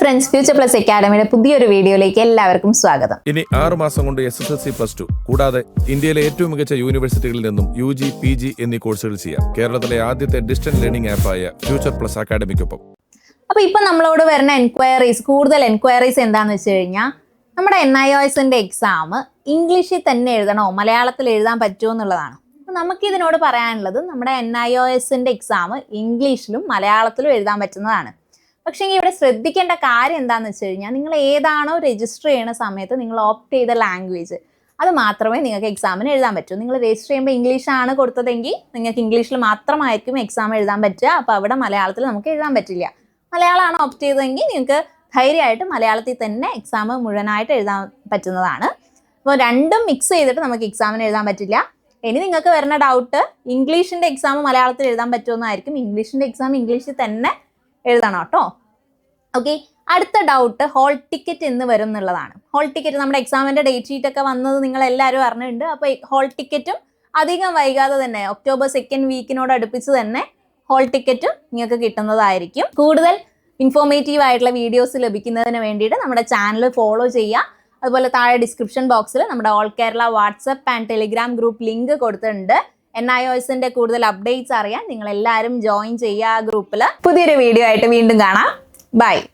Friends future plus അക്കാഡമിയുടെ പുതിയൊരു വീഡിയോയിലേക്ക് എല്ലാവർക്കും സ്വാഗതം. ഇനി ആറ് മാസം കൊണ്ട് S S L C plus two കൂടാതെ ഇന്ത്യയിലെ ഏറ്റവും മികച്ച യൂണിവേഴ്സിറ്റികളിൽ നിന്നും യു ജി പി ജി എന്നീ കോഴ്സുകൾ ചെയ്യാം. കേരളത്തിലെ ആദ്യത്തെ ഡിസ്റ്റന്റ് ലേണിംഗ് ആപ്പായ ഫ്യൂച്ചർ പ്ലസ് അക്കാഡമിക്കൊപ്പം അപ്പൊ ഇപ്പൊ നമ്മളോട് വരുന്ന എൻക്വയറീസ് കൂടുതൽ എൻക്വയറീസ് എന്താന്ന് വെച്ച് കഴിഞ്ഞാൽ നമ്മുടെ എൻ ഐ ഒ എസിന്റെ എക്സാം ഇംഗ്ലീഷിൽ തന്നെ എഴുതണോ മലയാളത്തിൽ എഴുതാൻ പറ്റുമോ എന്നുള്ളതാണ്. അപ്പോൾ നമുക്കിതിനോട് പറയാനുള്ളത് നമ്മുടെ എൻ ഐ ഒ എസിന്റെ എക്സാം ഇംഗ്ലീഷിലും മലയാളത്തിലും എഴുതാൻ പറ്റുന്നതാണ്. പക്ഷേ ഇവിടെ ശ്രദ്ധിക്കേണ്ട കാര്യം എന്താണെന്ന് വെച്ച് കഴിഞ്ഞാൽ നിങ്ങൾ ഏതാണോ രജിസ്റ്റർ ചെയ്യുന്ന സമയത്ത് നിങ്ങൾ ഓപ്റ്റ് ചെയ്ത ലാംഗ്വേജ് അത് മാത്രമേ നിങ്ങൾക്ക് എക്സാമിന് എഴുതാൻ പറ്റൂ. നിങ്ങൾ രജിസ്റ്റർ ചെയ്യുമ്പോൾ ഇംഗ്ലീഷാണ് കൊടുത്തതെങ്കിൽ നിങ്ങൾക്ക് ഇംഗ്ലീഷിൽ മാത്രമായിരിക്കും എക്സാം എഴുതാൻ പറ്റുക. അപ്പോൾ അവിടെ മലയാളത്തിൽ നമുക്ക് എഴുതാൻ പറ്റില്ല. മലയാളമാണ് ഓപ്റ്റ് ചെയ്തതെങ്കിൽ നിങ്ങൾക്ക് ധൈര്യമായിട്ട് മലയാളത്തിൽ തന്നെ എക്സാം മുഴുവനായിട്ട് എഴുതാൻ പറ്റുന്നതാണ്. അപ്പോൾ രണ്ടും മിക്സ് ചെയ്തിട്ട് നമുക്ക് എക്സാമിന് എഴുതാൻ പറ്റില്ല. ഇനി നിങ്ങൾക്ക് വരുന്ന ഡൗട്ട് ഇംഗ്ലീഷിന്റെ എക്സാം മലയാളത്തിൽ എഴുതാൻ പറ്റുമെന്നായിരിക്കും. ഇംഗ്ലീഷിന്റെ എക്സാം ഇംഗ്ലീഷിൽ തന്നെ എഴുതണം കേട്ടോ. ഓക്കെ അടുത്ത ഡൗട്ട് ഹോൾ ടിക്കറ്റ് എന്ന് വരും എന്നുള്ളതാണ്. ഹോൾ ടിക്കറ്റ് നമ്മുടെ എക്സാമിന്റെ ഡേറ്റ് ഷീറ്റ് ഒക്കെ വന്നത് നിങ്ങൾ എല്ലാവരും അറിഞ്ഞിട്ടുണ്ട് അപ്പോൾ ഹോൾ ടിക്കറ്റും അധികം വൈകാതെ തന്നെ ഒക്ടോബർ സെക്കൻഡ് വീക്കിനോട് അടുപ്പിച്ച് തന്നെ ഹോൾ ടിക്കറ്റും നിങ്ങൾക്ക് കിട്ടുന്നതായിരിക്കും. കൂടുതൽ ഇൻഫോർമേറ്റീവ് ആയിട്ടുള്ള വീഡിയോസ് ലഭിക്കുന്നതിന് വേണ്ടിയിട്ട് നമ്മുടെ ചാനൽ ഫോളോ ചെയ്യുക. അതുപോലെ താഴെ ഡിസ്ക്രിപ്ഷൻ ബോക്സിൽ നമ്മുടെ all Kerala WhatsApp and telegram group link കൊടുത്തിട്ടുണ്ട്. എൻ ഐ ഒസിന്റെ കൂടുതൽ അപ്ഡേറ്റ്സ് അറിയാൻ നിങ്ങൾ എല്ലാവരും ജോയിൻ ചെയ്യുക ആ ഗ്രൂപ്പിൽ പുതിയൊരു വീഡിയോ ആയിട്ട് വീണ്ടും കാണാം. Bye.